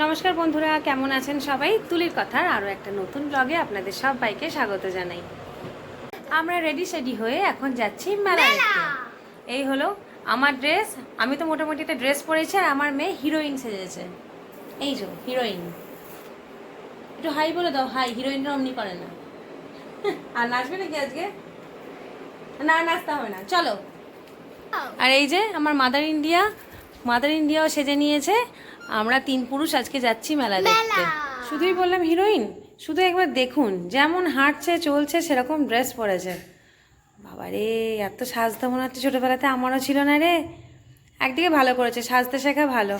নমস্কার বন্ধুরা কেমন আছেন সবাই? তুলির কথার আরও একটা নতুন ব্লগে আপনাদের সবাইকে স্বাগত জানাই। আমরা রেডি সেডি হয়ে এখন যাচ্ছি মেলা! এই হলো আমার ড্রেস আমি তো মোটামুটি একটা ড্রেস পরেছি আর আমার মেয়ে হিরোইন সেজেছে। এই যে হিরোইন একটু হাই বলে দাও হাই হিরোইনরা অমনি করে না। আর নাচবে নাকি আজকে? না নাচতে হবে না চলো। আর এই যে আমার মাদার ইন্ডিয়া মাদার ইন্ডিয়াও সেজে নিয়েছে। আমরা তিন পুরুষ আজকে যাচ্ছি মেলা দেখতে। শুধুই বললাম হিরোইন শুধু একবার দেখুন যেমন হাঁটছে চলছে সেরকম ড্রেস পরেছে। বাবা রে এত সাজতে মনে হচ্ছে ছোটোবেলাতে আমারও ছিল না রে। একদিকে ভালো করেছে সাজতে শেখা ভালো।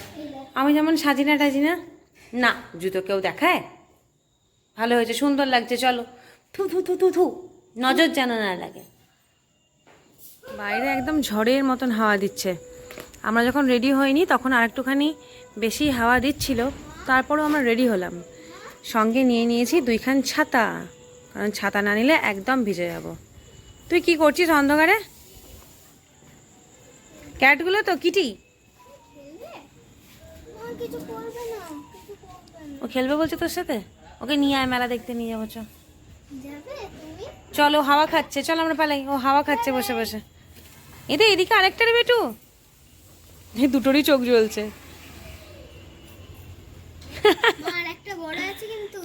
আমি যেমন সাজি না টাজি না। না জুতো কেউ দেখায়? ভালো হয়েছে সুন্দর লাগছে চলো। থু থু থু থু থু নজর যেন না লাগে। বাইরে একদম ঝড়ের মতন হাওয়া দিচ্ছে। আমরা যখন রেডি হইনি, তখন আরেকটুখানি বেশি হাওয়া দিচ্ছিল, তারপরেও আমরা রেডি হলাম। সঙ্গে নিয়ে নিয়েছি দুইখান ছাতা, কারণ ছাতা না নিলে একদম ভিজে যাব। তুই কি করছিস অন্ধকারে? ক্যাটগুলো তো, কিটি? ও খেলবে বলছে তোর সাথে? ওকে নিয়ে আয়, মেলা দেখতে নিয়ে যাব চলো, হাওয়া খাচ্ছে, চল আমরা পালাই। ও হাওয়া খাচ্ছে বসে বসে। এদের এদিকে আরেকটা রে বেটু। দুটোরই চোখ জ্বলছে।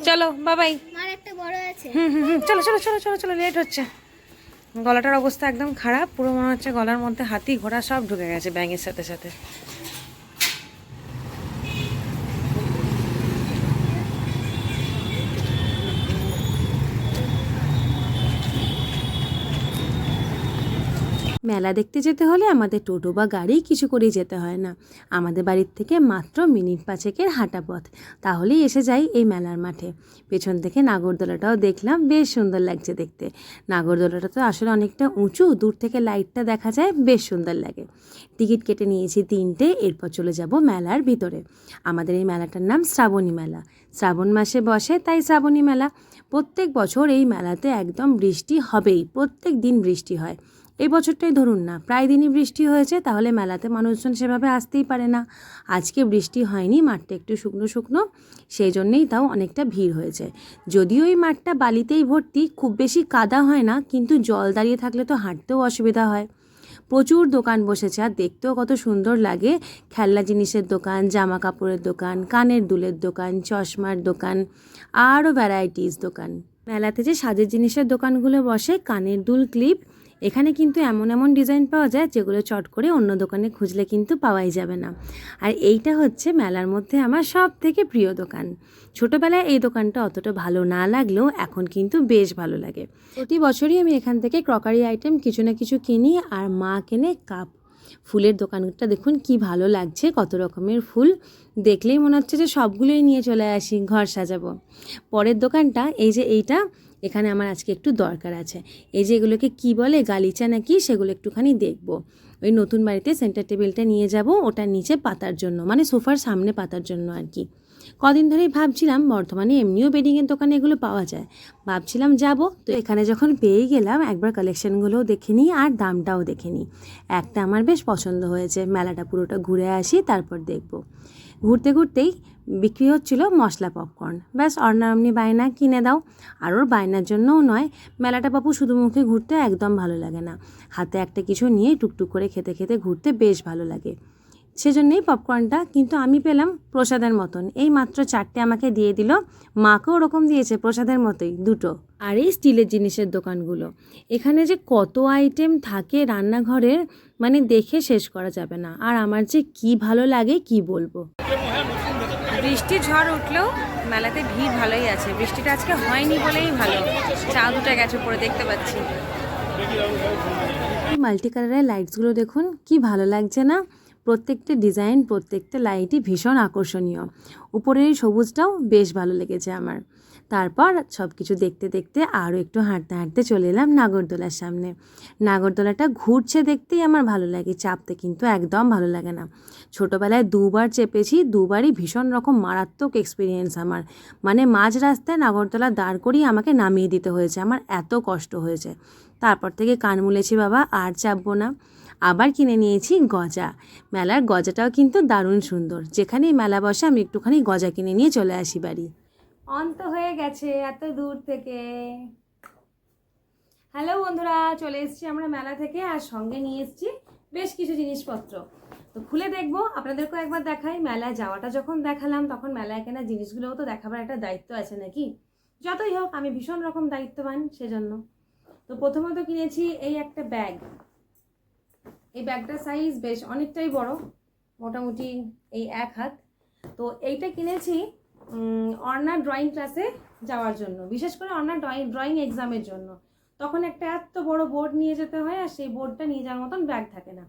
চলো বাবাই। চলো চলো চলো চলো চলো লেট হচ্ছে। গলাটার অবস্থা একদম খারাপ পুরো মনে হচ্ছে গলার মধ্যে হাতি ঘোড়া সব ঢুকে গেছে ব্যাঙের সাথে সাথে। মেলা দেখতে যেতে হলে আমাদের টোটো বা গাড়ি কিছু করেই যেতে হয় না। আমাদের বাড়ির থেকে মাত্র মিনিট পাঁচেকের হাঁটা পথ। তাহলেই এসে যাই এই মেলার মাঠে। পেছন থেকে নাগরদোলাটাও দেখলাম, বেশ সুন্দর লাগছে দেখতে। নাগরদোলাটা তো আসলে অনেকটা উঁচু, দূর থেকে লাইটটা দেখা যায়, বেশ সুন্দর লাগে। টিকিট কেটে নিয়েছি তিনটে, এরপর চলে যাব মেলার ভিতরে। আমাদের এই মেলাটার নাম শ্রাবণী মেলা। শ্রাবণ মাসে বসে, তাই শ্রাবণী মেলা। প্রত্যেক বছর এই মেলাতে একদম বৃষ্টি হবেই, প্রত্যেক দিন বৃষ্টি হয়। এই বছরটাই ধরুন না, প্রায় দিনই বৃষ্টি হয়েছে, তাহলে মেলাতে মানুষজন সেভাবে আসতেই পারে না। আজকে বৃষ্টি হয়নি, মাঠটা একটু শুকনো শুকনো, সেই জন্যেই তাও অনেকটা ভিড় হয়েছে। যদিও এই মাঠটা বালিতেই ভর্তি, খুব বেশি কাদা হয় না, কিন্তু জল দাঁড়িয়ে থাকলে তো হাঁটতেও অসুবিধা হয়। প্রচুর দোকান বসেছে, আর দেখতেও কত সুন্দর লাগে। খেলনা জিনিসের দোকান জামা কাপড়ের দোকান, কানের দুলের দোকান, চশমার দোকান, আরও ভ্যারাইটিস দোকান। মেলাতে যে সাজের জিনিসের দোকানগুলো বসে, কানের দুল, ক্লিপ এখানে কিন্তু এমন এমন ডিজাইন পাওয়া যায় যেগুলো চট করে অন্য দোকানে খুঁজলে কিন্তু পাওয়াই যাবে না। আর এইটা হচ্ছে মেলার মধ্যে আমার সব থেকে প্রিয় দোকান। ছোটোবেলায় এই দোকানটা অতটা ভালো না লাগলেও এখন কিন্তু বেশ ভালো লাগে। প্রতি বছরই আমি এখান থেকে ক্রকারি আইটেম কিছু না কিছু কিনি আর মা কেনে কাপ। ফুলের দোকানটা দেখুন কি ভালো লাগছে, কত রকমের ফুল। দেখলেই মনে হচ্ছে যে সবগুলোই নিয়ে চলে আসি, ঘর সাজাবো। পরের দোকানটা, এই যে এইটা এখানে আমার আজকে একটু দরকার আছে। এই যে এগুলোকে কি বলে, গালিচা নাকি, সেগুলো একটুখানি দেখব। ওই নতুন বাড়িতে সেন্টার টেবিলটা নিয়ে যাব, ওটা নিচে পাতার জন্য মানে সোফার সামনে পাতার জন্য আর কি। কদিন ধরেই ভাবছিলাম বর্ধমানে এমনিও বেডিংয়ের দোকানে এগুলো পাওয়া যায়। ভাবছিলাম যাব, তো এখানে যখন পেয়ে গেলাম, একবার কালেকশনগুলোও দেখে নিই, আর দামটাও দেখে নিই। একটা আমার বেশ পছন্দ হয়েছে, মেলাটা পুরোটা ঘুরে আসি, তারপর দেখব। ঘুরতে ঘুরতেই বিক্রি হচ্ছিল মশলা পপকর্ন ব্যাস, অর্ণা অমনি বায়না কিনে দাও। আর ওর বায়নার জন্যও নয়, মেলাটা বাপু শুধু মুখে ঘুরতে একদম ভালো লাগে না। হাতে একটা কিছু নিয়ে টুকটুক করে খেতে খেতে ঘুরতে বেশ ভালো লাগে। সেজন্যই পপকর্নটা কিন্তু আমি পেলাম প্রসাদের মতন। এই মাত্র চারটে আমাকে দিয়ে দিল। মাকেও ওরকম দিয়েছে প্রসাদের মতোই, দুটো। আর এই স্টিলের জিনিসের দোকানগুলো। এখানে যে কত আইটেম থাকে রান্নাঘরের মানে দেখে শেষ করা যাবে না। আর আমার যে কি ভালো লাগে কি বলব। বৃষ্টি ঝড় উঠলেও মেলাতে ভিড় ভালোই আছে। বৃষ্টিটা আজকে হয়নি বলেই ভালো। চাঁদ উঠে গেছে পরে দেখতে পাচ্ছি। মাল্টি কালারের লাইটসগুলো দেখুন, কি ভালো লাগছে না? প্রত্যেকটা ডিজাইন, প্রত্যেকটা লাইটই ভীষণ আকর্ষণীয়। উপরের সবুজটাও বেশ ভালো লেগেছে আমার। তারপর সব কিছু দেখতে দেখতে আরও একটু হাঁটতে হাঁটতে চলে এলাম নাগরদোলার সামনে। নাগরদোলাটা ঘুরছে দেখতেই আমার ভালো লাগে, চাপতে কিন্তু একদম ভালো লাগে না। ছোটোবেলায় দুবার চেপেছি, দুবারই ভীষণ রকম মারাত্মক এক্সপিরিয়েন্স আমার। মানে মাঝ রাস্তায় নাগরদোলা দাঁড় করিয়ে আমাকে নামিয়ে দিতে হয়েছে, আমার এত কষ্ট হয়েছে। তারপর থেকে কান মুলেছি, বাবা, আর চাপবো না। আবার কিনে নিয়েছি গজা। মেলার গজাটাও কিন্তু দারুণ সুন্দর। যেখানেই মেলা বসে, আমি একটুখানি গজা কিনে নিয়ে চলে আসি বাড়ি। অন্ত হয়ে গেছে এত দূর থেকে। হ্যালো বন্ধুরা, চলে এসেছি আমরা মেলা থেকে আর সঙ্গে নিয়ে এসেছি বেশ কিছু জিনিসপত্র। তো খুলে দেখব, আপনাদেরকেও একবার দেখাই। মেলায় যাওয়াটা যখন দেখালাম, তখন মেলায় কেনা জিনিসগুলোও তো দেখাবার একটা দায়িত্ব আছে নাকি? যতই হোক, আমি ভীষণ রকম দায়িত্ববান সেজন্য। তো প্রথমত কিনেছি এই একটা ব্যাগ। এই ব্যাগটার সাইজ বেশ অনেকটাই বড়, মোটামুটি এই এক হাত। তো এইটা কিনেছি অর্ণা ড্রয়িং ক্লাসে যাওয়ার জন্য, বিশেষ করে অর্ণা ড্রয়িং ড্রয়িং এক্সামের জন্য। তখন একটা এত বড় বোর্ড নিয়ে যেতে হয় আর সেই বোর্ডটা নিয়ে যাওয়ার মতন ব্যাগ থাকে না।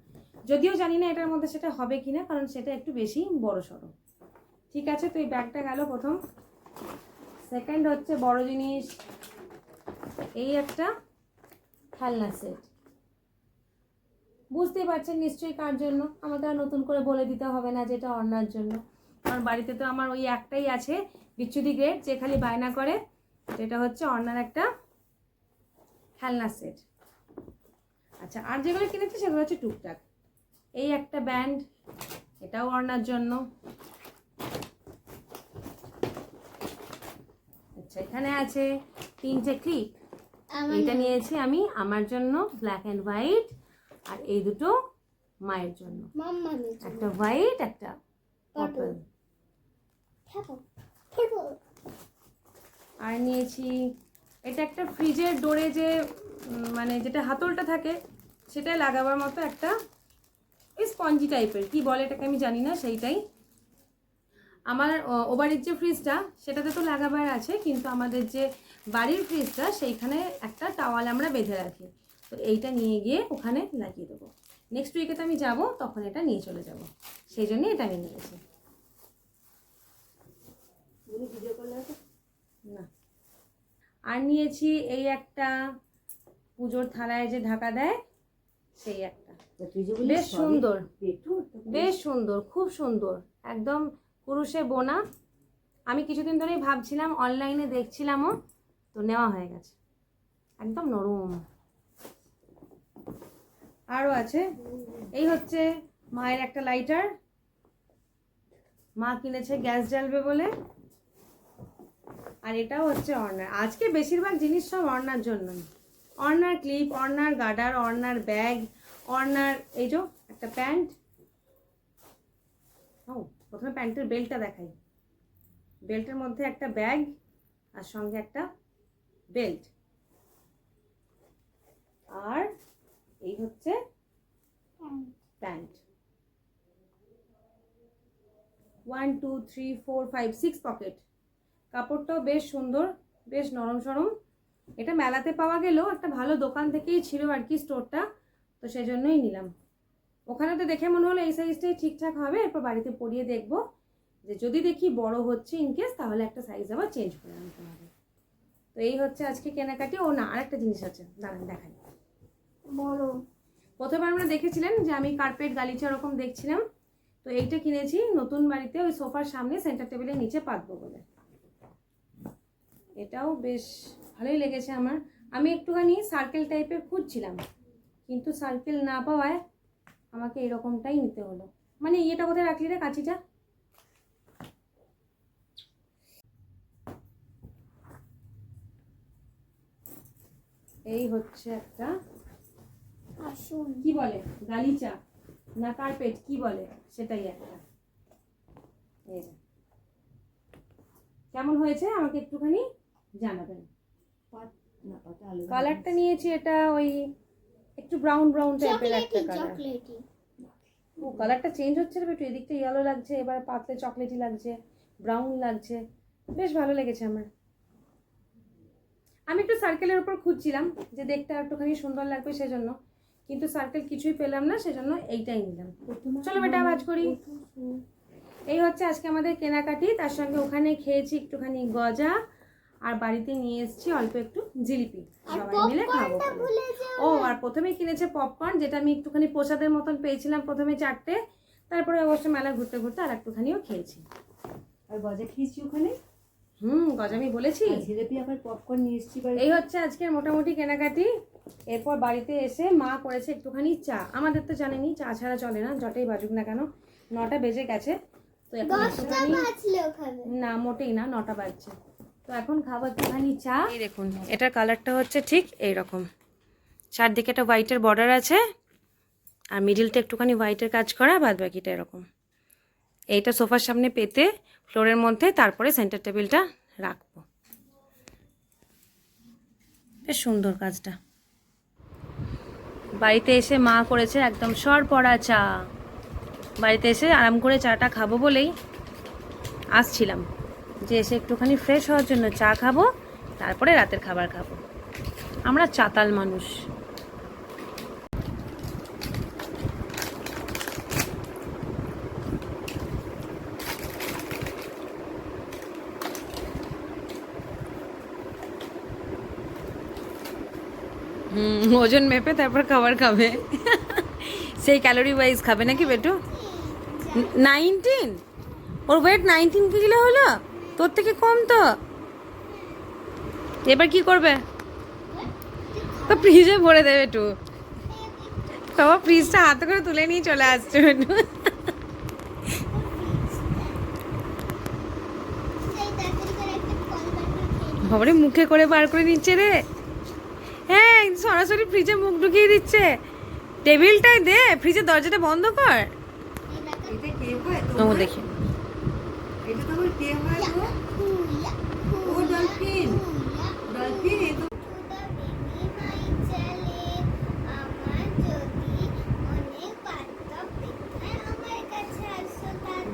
যদিও জানি না এটার মধ্যে সেটা হবে কি না কারণ সেটা একটু বেশি বড় সড়ো। ঠিক আছে, তো এই ব্যাগটা গেল প্রথম। সেকেন্ড হচ্ছে বড় জিনিস, এই একটা খেলনা সেট বুঝতেই পারছেন নিশ্চয়ই কার জন্য। আমাকে আর নতুন করে বলে দিতে হবে না যেটা অন্যার জন্য। আমার বাড়িতে তো আমার ওই একটাই আছে বিচ্ছুদি গ্রেড যে খালি বায়না করে যেটা হচ্ছে অন্যার একটা খেলনা সেট আচ্ছা আর যেগুলো কিনেছি সেগুলো হচ্ছে টুকটাক। এই একটা ব্যান্ড এটাও অর্ণার জন্য। আচ্ছা এখানে আছে তিনটে ক্লিপ এইটা নিয়েছি আমি আমার জন্য ব্ল্যাক অ্যান্ড হোয়াইট আর এই দুটো মায়ের জন্য। একটা হোয়াইট একটা পার্পল আর নিয়েছি এটা একটা ফ্রিজের ডোরে যে মানে যেটা হাতলটা থাকে সেটা লাগাবার মতো একটা স্পঞ্জি টাইপের কি বলে এটাকে আমি জানি না সেইটাই। আমার ও- ও যে ফ্রিজটা সেটাতে তো লাগাবার আছে কিন্তু আমাদের যে বাড়ির ফ্রিজটা সেইখানে একটা টাওয়াল আমরা বেঁধে রাখি। তো এইটা নিয়ে গিয়ে ওখানে লাগিয়ে দেবো। নেক্সট উইকে তো আমি যাব তখন এটা নিয়ে চলে যাব। সেই জন্যই এটা আমি নিয়েছি। না। আর নিয়েছি এই একটা পুজোর থালায় যে ঢাকা দেয় সেই একটা। বেশ সুন্দর। বেশ সুন্দর খুব সুন্দর। একদম কুরুশে বোনা। আমি কিছুদিন ধরেই ভাবছিলাম অনলাইনে দেখছিলামও তো নেওয়া হয়ে গেছে। একদম নরম। আরও আছে। এই হচ্ছে মায়ের একটা লাইটার মা কিনেছে গ্যাস জ্বালবে বলে। আর এটাও হচ্ছে অর্নার আজকে বেশিরভাগ জিনিস সব অর্নার জন্যই। অর্নার ক্লিপ অর্নার গার্ডার অর্নার ব্যাগ অর্নার এই যে একটা প্যান্ট। ও, প্রথমে প্যান্টের বেল্টটা দেখাই। বেল্টের মধ্যে একটা ব্যাগ আর সঙ্গে একটা বেল্ট আর এই হচ্ছে pant. One two three four five six pocket কাপড়টাও বেশ সুন্দর, বেশ নরম সরম। এটা মেলাতে পাওয়া গেলেও একটা ভালো দোকান থেকেই ছিল আর কি স্টোরটা তো সেই জন্যই নিলাম। ওখানে তো দেখে মনে হলো এই সাইজটাই ঠিকঠাক হবে, এরপর বাড়িতে পরিয়ে দেখব। যে যদি দেখি বড় হচ্ছে ইনকেস তাহলে একটা সাইজ আবার চেঞ্জ করে আনতে হবে। তো এই হচ্ছে আজকে কেনাকাটি। ও না, আরেকটা জিনিস আছে, দাঁড়ান, দেখাই। বড় প্রথমে আমরা দেখেছিলেন যে আমি কার্পেট গালিচা ওরকম দেখছিলাম। তো এইটা কিনেছি, নতুন বাড়িতে ওই সোফার সামনে সেন্টার টেবিলের নিচে পাতবো বলে। এটাও বেশ ভালোই লেগেছে আমার। আমি একটুখানি সার্কেল টাইপের খুঁজছিলাম, কিন্তু সার্কেল না পাওয়ায় আমাকে এরকমটাই নিতে হলো। মানে ইয়েটা কোথায় রাখলি রে কাঁচিটা? এই হচ্ছে একটা আসুন। কি বলে? গালিচা? না কার্পেট কি বলে? সেটাই একটা। এই কেমন হয়েছে? আমাকে একটুখানি জানাবেন। কালারটা নিয়েছি এটা ওই একটু ব্রাউন ব্রাউন টাইপের একটা কালার ও কালারটা চেঞ্জ হচ্ছে রে একটু এদিকটা ইয়েলো লাগছে এবার পাতলে চকলেটি লাগছে ব্রাউন লাগছে। বেশ ভালো লেগেছে আমার। আমি একটু সার্কেলের উপর খুঁজছিলাম যে দেখতে আর একটুখানি সুন্দর লাগবে সেজন্য। কিন্তু সার্কেল কিছুই পেলাম না সেজন্য এইটাই নিলাম। চলো বেটা আওয়াজ করি। এই হচ্ছে আজকে আমাদের কেনাকাটি তার সঙ্গে ওখানে খেয়েছি একটুখানি গজা আর বাড়িতে নিয়ে এসেছি অল্প একটু জিলিপি। সবাই মিলে খাব ও আর প্রথমেই কিনেছে পপকর্ন যেটা আমি একটুখানি প্রসাদের মতন পেয়েছিলাম প্রথমে চারটে। তারপরে অবশ্য মেলা ঘুরতে ঘুরতে আর একটুখানিও খেয়েছি। আর গজা খেয়েছি ওখানে? হুম গজা আমি বলেছি। জিলিপি আবার পপকর্ন নিয়ে এসছি বাড়ি এই হচ্ছে আজকের মোটামুটি কেনাকাটি। এরপর বাড়িতে এসে মা করেছে একটুখানি চা। আমাদের তো জানেনি চা ছাড়া চলে না যতই বাজুক না কেন। নটা বেজে গেছে তো এখন না মোটেই না নটা বাজছে। তো এখন খাব একটুখানি চা। এই দেখুন এটার কালারটা হচ্ছে ঠিক এই রকম চারদিকে একটা হোয়াইটের বর্ডার আছে আর মিডিলটা একটুখানি হোয়াইটের কাজ করা বাদ বাকিটা এরকম। এইটা সোফার সামনে পেতে ফ্লোরের মধ্যে তারপরে সেন্টার টেবিলটা রাখব। বেশ সুন্দর কাজটা। বাড়িতে এসে মা করেছে একদম সর পড়া চা। বাড়িতে এসে আরাম করে চাটা খাব বলেই আসছিলাম। যে এসে একটুখানি ফ্রেশ হওয়ার জন্য চা খাব, তারপরে রাতের খাবার খাব। আমরা চাতাল মানুষ হুম ওজন মেপে তারপর খাবার খাবে। সেই ক্যালোরি ওয়াইজ খাবে নাকি বেটু? নাইনটিন ওর ওয়েট নাইনটিন কিলো হলো? তোর থেকে কম তো। এবার কি করবে? তো ফ্রিজে ভরে দেবে একটু বাবা ফ্রিজটা হাতে করে তুলে নিয়ে চলে আসছে একটু। বাবারে, মুখে করে বার করে নিচ্ছে রে। হ্যাঁ সরাসরি ফ্রিজে মুখ ঢুকিয়ে দিচ্ছে। টেবিলটাই দে ফ্রিজের দরজাটা বন্ধ কর। হয় ও দেখি। হয়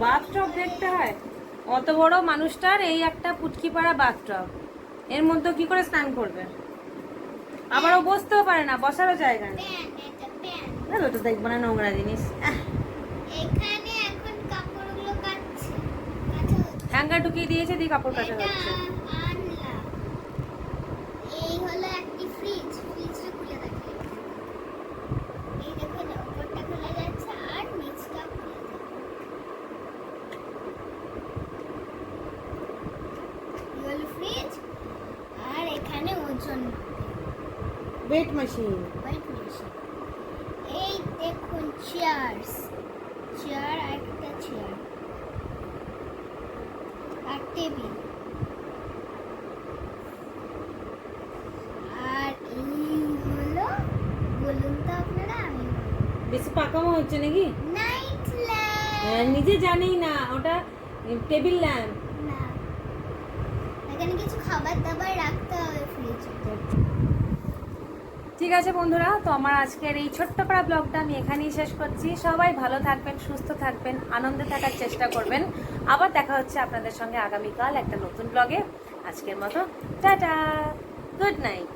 বাথটব দেখতে হয়। অত বড় মানুষটার এই একটা পুচকি পাড়া বাথটব। এর মধ্যে কি করে স্নান করবে? আবার ও বসতেও পারে না বসারও জায়গা নেই। ওটা দেখব না নোংরা জিনিস। হ্যাঙ্গার ঢুকিয়ে দিয়েছে দিয়ে কাপড় কাচা হচ্ছে আনলাম এই হলো একটি ফ্রিজ ফ্রিজটা খুলে দেখে এই দেখো না উপরটা খুলে যাচ্ছে আর নিচটা খুলে যাচ্ছে এই হলো ফ্রিজ আর এখানে ওজন ওয়েট মেশিন ওয়েট মেশিন এই দেখুন চেয়ার্স চেয়ার একটা চেয়ার আর টেবিল আর এই হলো বলুন তো আপনারা আমি বেশি পাকামো হচ্ছে নাকি? নাইট ল্যাম্প নিজে জানেই না ওটা টেবিল ল্যাম্প না। এখানে কিছু খাবার দাবার রাখতে হবে ফ্রিজে ঠিক আছে বন্ধুরা, তো আমার আজকের এই ছোট্ট পাড়া ব্লগটা আমি এখানেই শেষ করছি। সবাই ভালো থাকবেন, সুস্থ থাকবেন, আনন্দে থাকার চেষ্টা করবেন। আবার দেখা হচ্ছে আপনাদের সঙ্গে আগামীকাল একটা নতুন ব্লগে। আজকের মতো, টাটা, গুড নাইট।